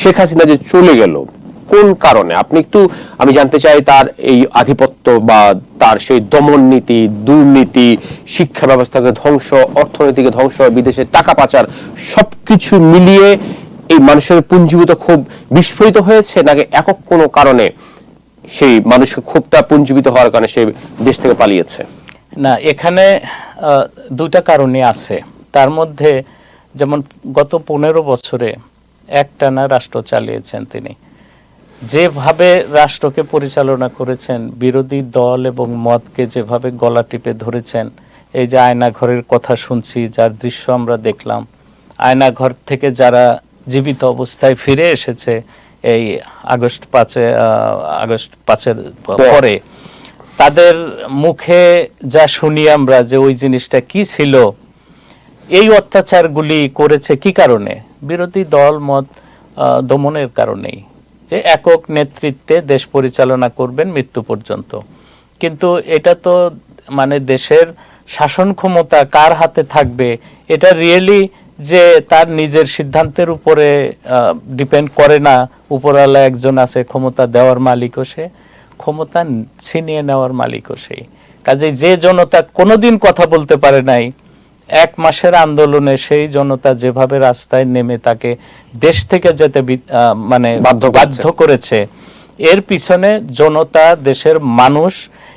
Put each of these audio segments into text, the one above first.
শেখ হাসিনা যে চলে গেল কোন কারণে? আপনি একটু আমি জানতে চাই তার এই আধিপত্য বা তার সেই দমন নীতি দুর্নীতি শিক্ষা ব্যবস্থাকে ধ্বংস অর্থনীতিকে ধ্বংস বিদেশে টাকা পাচার সবকিছু মিলিয়ে এই মানুষের পুঞ্জীভূত খুব বিস্ফোরিত হয়েছে? নাকি একক কোনো কারণে সেই মানুষের ক্ষোভটা পুঞ্জীবিত হওয়ার কারণে সে দেশ থেকে পালিয়েছে? না এখানে আহ, দুইটা কারণই আছে। তার মধ্যে যেমন গত পনেরো বছরে একটানা রাষ্ট্র চালিয়েছেন তিনি। যেভাবে রাষ্ট্রকে পরিচালনা করেছেন বিরোধী দল এবং মতকে যেভাবে গলা টিপে ধরেছেন এই যে আয়নাঘরের কথা শুনছি যার দৃশ্য আমরা দেখলাম আয়নাঘর থেকে যারা জীবিত অবস্থায় ফিরে এসেছে এই আগস্ট পাঁচে আগস্ট পাঁচের পরে তাদের মুখে যা শুনি আমরা যে ওই জিনিসটা কি ছিল এই অত্যাচারগুলি করেছে কি কারণে? বিরোধী দল মত দমনের কারণেই যে একক নেতৃত্বে দেশ পরিচালনা করবেন মৃত্যু পর্যন্ত। কিন্তু এটা তো মানে দেশের শাসন ক্ষমতা কার হাতে থাকবে, এটা রিয়েলি যে তার নিজের সিদ্ধান্তের উপরে ডিপেন্ড করে না, উপরওয়ালা একজন আছে ক্ষমতা দেওয়ার মালিকও সে, ক্ষমতা ছিনিয়ে নেওয়ার মালিকও সেই। কাজে যে জনতা কোনোদিন কথা বলতে পারে নাই এক মাসের আন্দোলনে সেই জনতা যেভাবে রাস্তায় নেমে তাকে দেশ থেকে যেতে মানে বাধ্য করেছে। এর পিছনে জনতা দেশের মানুষ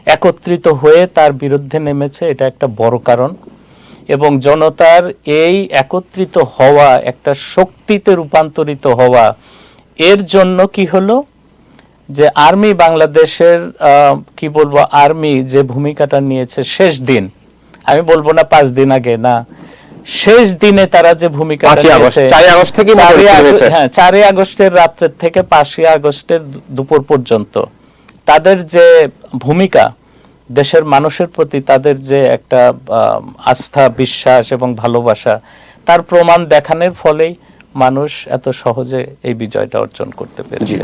একত্রিত হয়ে তার বিরুদ্ধে নেমেছে এটা একটা বড় কারণ এবং জনতার এই একত্রিত হওয়া একটা শক্তিতে রূপান্তরিত হওয়া এর জন্য কি হলো যে আর্মি বাংলাদেশের কি বলব আর্মি যে ভূমিকাটা নিয়েছে শেষ দিন আমি বলব না পাঁচ দিন আগে না। শেষ দিনে তারা যে ভূমিকা। হ্যাঁ চারই আগস্টের রাত্রের থেকে পাঁচই আগস্টের দুপুর পর্যন্ত তাদের যে ভূমিকা দেশের মানুষের প্রতি তাদের যে একটা আস্থা বিশ্বাস এবং ভালোবাসা তার প্রমাণ দেখানোর ফলেই মানুষ এত সহজে এই বিজয়টা অর্জন করতে পেরেছে।